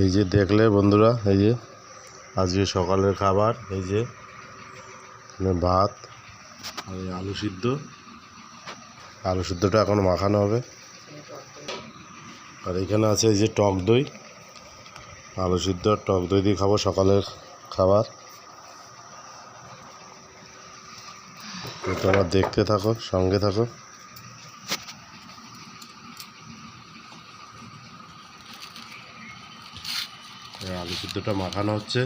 এই যে দেখলে বন্ধুরা এই যে আজকে সকালের খাবার এই যে ভাত আর আলু সিদ্ধ। আলু সিদ্ধটা এখন মাখানো হবে। আর এখানে আছে এই যে টক দই। আলু সিদ্ধ টক দই দিয়ে খাব সকালের খাবার। তোমরা দেখতে থাকো সঙ্গে থাকো। এই আলু সিদ্ধটা মাখানো হচ্ছে।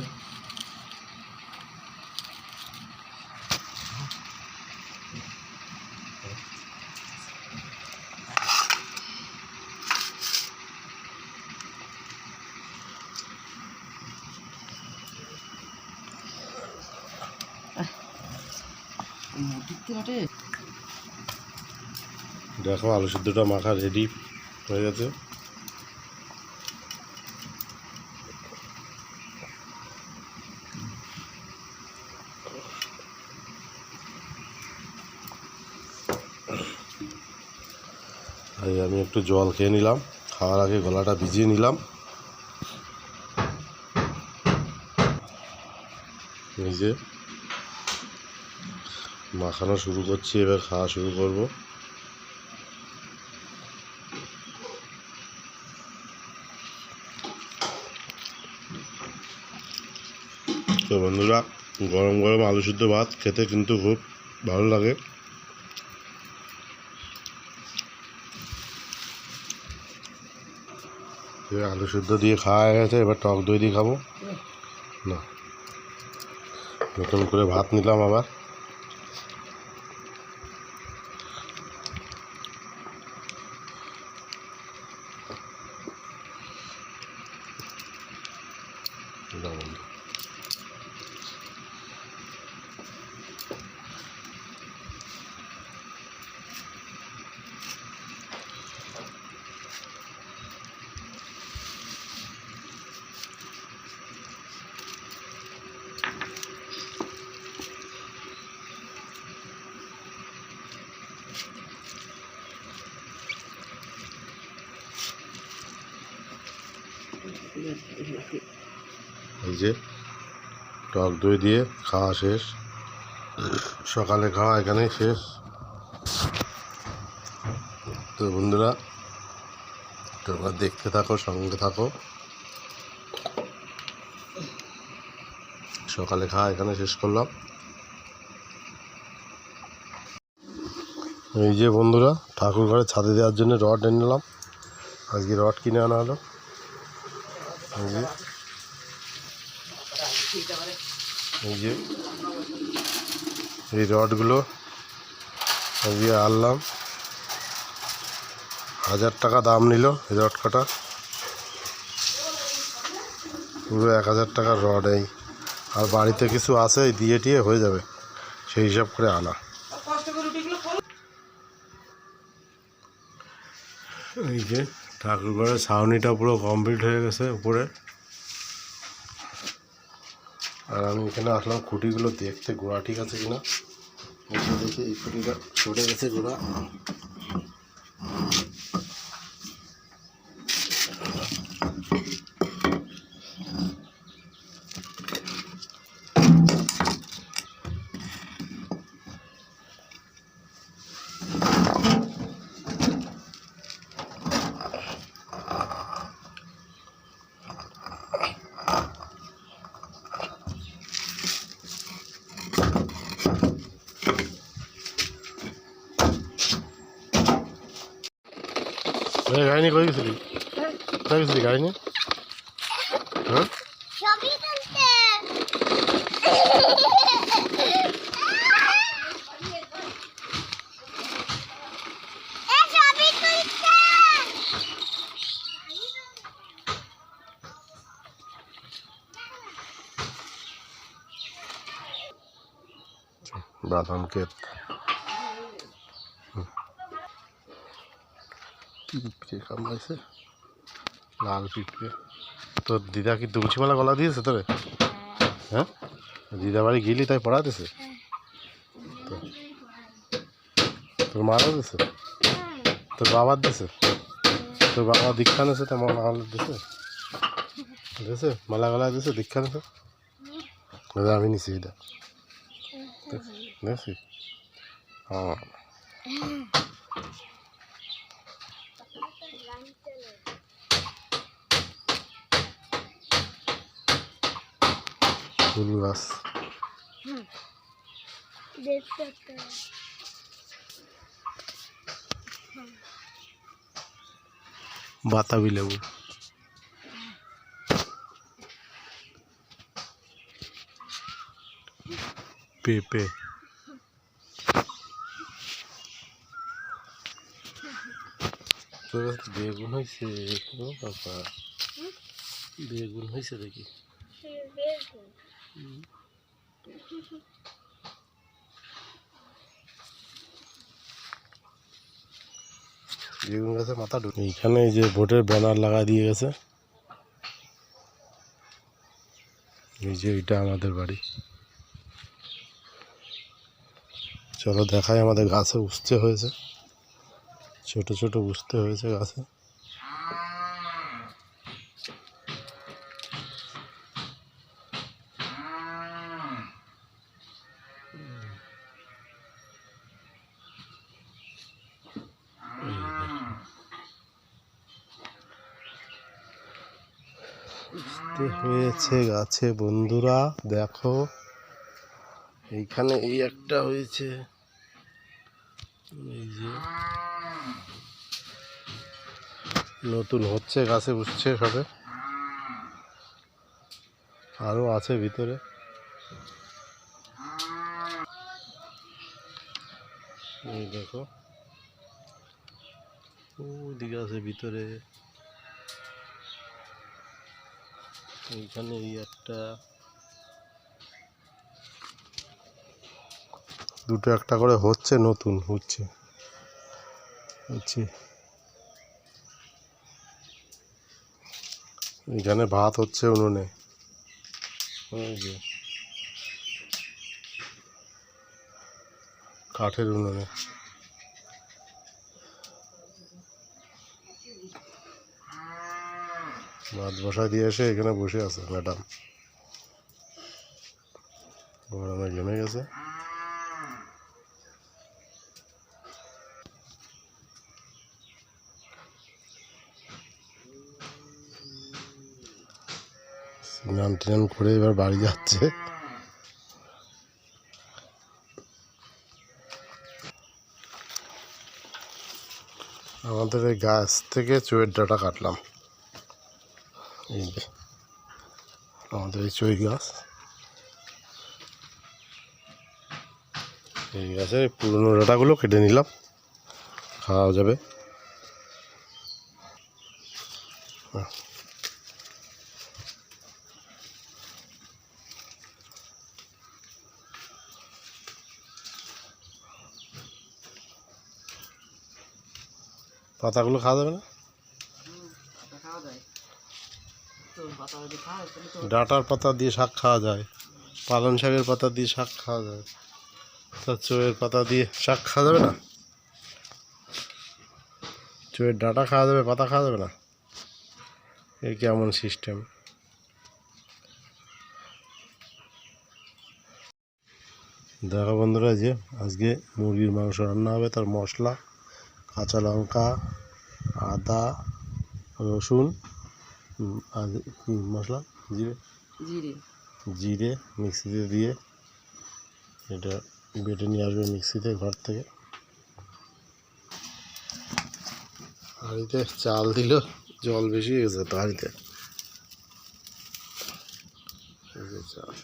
দেখো আলু সিদ্ধটা মাখা রেডি হয়ে গেছে এই আমি একটু জল খেয়ে নিলাম। খাওয়ার আগে গলাটা ভিজিয়ে নিলাম। যে মাখানো শুরু করছি, এবার খাওয়া শুরু করব। তো বন্ধুরা, গরম গরম আলু সিদ্ধ ভাত খেতে কিন্তু খুব ভালো লাগে। আলু সিদ্ধ দিয়ে খাওয়া গেছে এবার টক দই দিয়ে খাব। না, নতুন করে ভাত নিলাম আবার লবণ এই যে টক দই দিয়ে খাওয়া শেষ। সকালে খাওয়া এখানেই শেষ। তো বন্ধুরা, তোমরা দেখতে থাকো, সঙ্গে থাকো। সকালে খাওয়া এখানে শেষ করলাম। এই যে বন্ধুরা ঠাকুর ঘরে ছাদে দেওয়ার জন্য রড এনে নিলাম। আজকে রড কিনে আনা হলো। এই যে এই যে এই রডগুলো আজকে আনলাম। হাজার টাকা দাম নিল এই রড কাটা। পুরো এক হাজার টাকার রড এই। আর বাড়িতে কিছু আছে দিয়ে টিয়ে হয়ে যাবে। সেই হিসাব করে আনা। এই যে ঠাকুরঘরের ছাউনিটা পুরো কমপ্লিট হয়ে গেছে উপরে। আর আমি এখানে আসলাম খুঁটিগুলো দেখতে, গোড়া ঠিক আছে কিনা? দেখি এই খুঁটিটা সরে গেছে গোড়া। গাড়ি নিয়ে কই গেছিলি? কোথায় গেছিলি গাড়ি নিয়ে? হ্যাঁ? বাদাম ক্ষেত। পিঁপড়ে কামড়াইছে লাল পিঁপড়ে। তোর দিদা কি তুলসীমালা গলা দিয়েছে তোরে? হ্যাঁ? দিদা বাড়ি গেলি তাই পড়াতেছে? তোর মারা দিছে? তোর বাবার দিছে? তোর বাবা দীক্ষা নিয়েছে তো মা দিছে? দেখছে মালা গলা দিছে দীক্ষা দাদা আমি নিছি এটা দেখছি। হ্যাঁ। ফুল গাছ বাতাবি লেবু। পেঁপে। বেগুন হয়েছে বেগুন হয়েছে দেখি। বেগুন গাছে মাথা ঢুকে এইখানে এই যে ভোটের ব্যানার লাগা দিয়ে গেছে। এই যে এটা আমাদের বাড়ি। চলো দেখাই আমাদের গাছে উঠতে হয়েছে। ছোট ছোট উঠতে হয়েছে গাছে। হয়েছে গাছে বন্ধুরা, দেখো। এইখানে এই একটা হয়েছে। নতুন হচ্ছে, গাছে উঠছে সবে। আরও আছে ভিতরে। দেখো। ওইদিকে আছে ভিতরে। এইখানে এই একটা। দুটো একটা করে হচ্ছে নতুন হচ্ছে। হচ্ছে এখানে ভাত হচ্ছে উনুনে। কাঠের উনুনে। ভাত বসায় দিয়ে এসে এখানে বসে আছে, ম্যাডাম। গরমে ঘেমে গেছে। স্নান টান করে এবার বাড়ি যাচ্ছে। আমাদের এই গাছ থেকে চুয়ের ডাটা কাটলাম। এই আমাদের এই চই গাছ এই গাছের পুরনো ডাটাগুলো কেটে নিলাম, খাওয়া যাবে। পাতাগুলো খাওয়া যাবে না পাতা খাওয়া যায় তো পাতা যদি খাওয়া তাহলে তো ডাটার পাতা দিয়ে শাক খাওয়া যায়, পালং শাকের পাতা দিয়ে শাক খাওয়া যায়, তা চোয়ের পাতা দিয়ে শাক খাওয়া যাবে না? চোয়ের ডাটা খাওয়া যাবে, পাতা খাওয়া যাবে না? এ কেমন সিস্টেম দেখো বন্ধুরা যে, আজকে মুরগির মাংস রান্না হবে, তার মশলা, কাঁচা লঙ্কা, আদা, রসুন আর মশলা জিরে? জিরে। জিরে মিক্সিতে দিয়ে এটা বেটে নিয়ে আসবে মিক্সিতে ঘর থেকে। হাঁড়িতে চাল দিল জল বেশি হয়ে গেছে তো হাঁড়িতে চাল।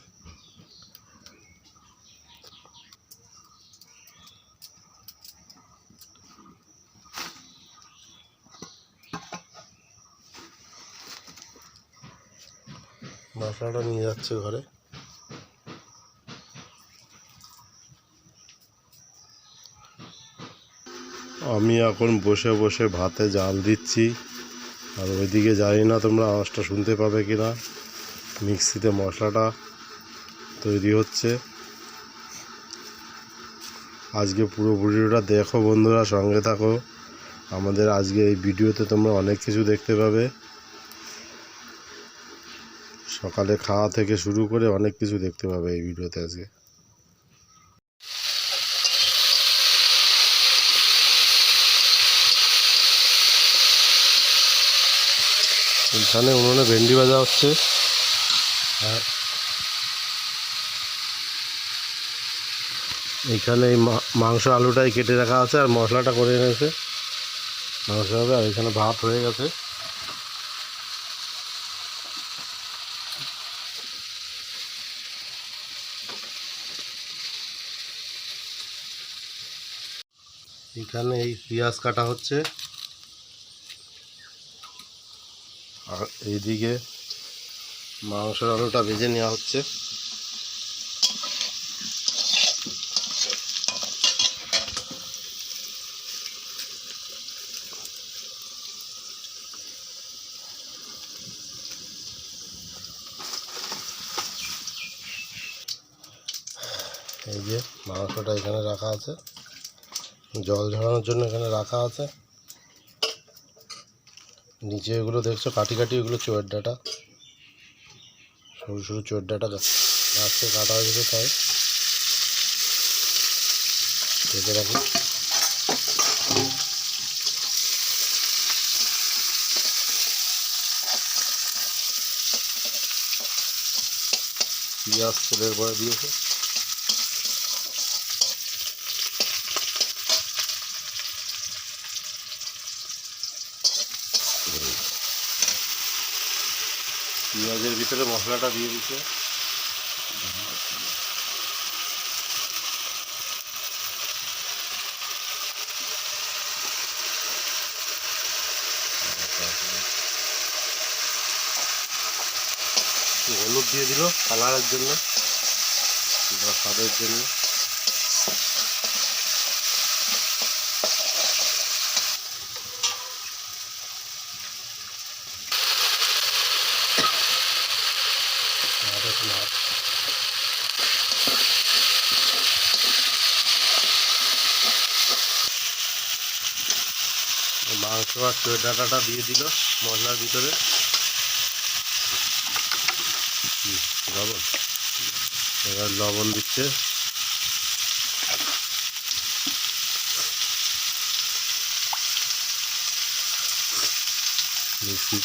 মশলাটা নিয়ে যাচ্ছে ঘরে। আমি এখন বসে বসে ভাতে জাল দিচ্ছি, আর ওইদিকে জানি না তোমরা আওয়াজটা শুনতে পাবে কি না মিক্সিতে মশলাটা তৈরি হচ্ছে। আজকে পুরো ভিডিওটা দেখো বন্ধুরা, সঙ্গে থাকো। আমাদের আজকে এই ভিডিওতে তোমরা অনেক কিছু দেখতে পাবে। সকালে খাওয়া থেকে শুরু করে অনেক কিছু দেখতে পাবে এই ভিডিওতে আজকে। এখানে উনুনে ভেন্ডি ভাজা হচ্ছে। আর এইখানে এই মাংস আলুটাই কেটে রাখা আছে আর মশলাটা করে এনেছে। মাংস হবে আর এখানে ভাত হয়ে গেছে। এখানে এই পেঁয়াজ কাটা হচ্ছে। আর এইদিকে মাংসের আলুটা ভেজে নেওয়া হচ্ছে। এই যে মাংসটা এখানে রাখা আছে। জল ঝরানোর জন্য এখানে রাখা আছে। নিচে এগুলো দেখছ, কাটি কাটি এগুলো চোয়ের ডাটা। সরু সরু চোয়ের ডাটা গাছ কাটা হয়েছে তাই কেটে রাখি। পেঁয়াজ তেলের পরে দিয়েছে। পেঁয়াজের ভিতরে মশলাটা দিয়ে দিচ্ছে। হলুদ দিয়ে দিল কালারের জন্য বা স্বাদের জন্য আর এখন আর মাংস ডাটাটা দিয়ে দিল মশলার ভিতরে। লবণ। এবার লবণ দিচ্ছে। মিষ্টি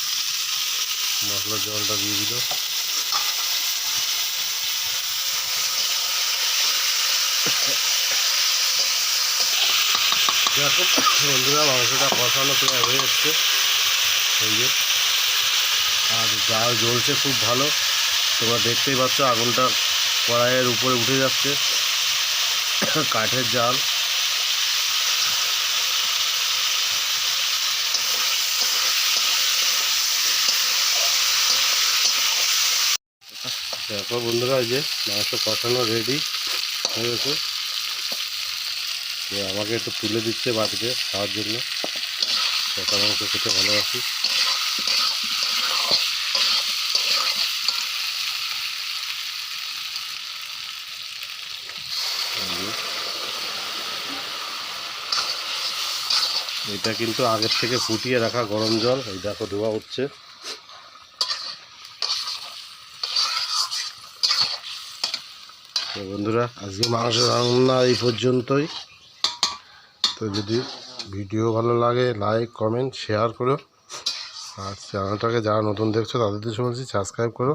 মশলার জলটা দিয়ে দিল। দেখো বন্ধুরা, মাংসটা কষানো প্রায় হয়ে এসছে। এই যে, আর জাল জ্বলছে খুব ভালো। তোমরা দেখতেই পাচ্ছ, আগুনটা কড়াইয়ের উপরে উঠে যাচ্ছে। কাঠের জাল। দেখো বন্ধুরা, এই যে মাংস কষানো রেডি হয়ে গেছে। যে আমাকে একটু তুলে দিচ্ছে বাড়িতে খাওয়ার জন্য। কষা মাংস খেতে ভালোবাসি। এটা কিন্তু আগের থেকে ফুটিয়ে রাখা গরম জল। এই দেখো ধোয়া উঠছে। তো বন্ধুরা, আজকে মাংস রান্না এই পর্যন্তই। তো যদি ভিডিও ভালো লাগে লাইক কমেন্ট শেয়ার করো। আর চ্যানেলটাকে যারা নতুন দেখছ তাদের তো বলছি সাবস্ক্রাইব করো।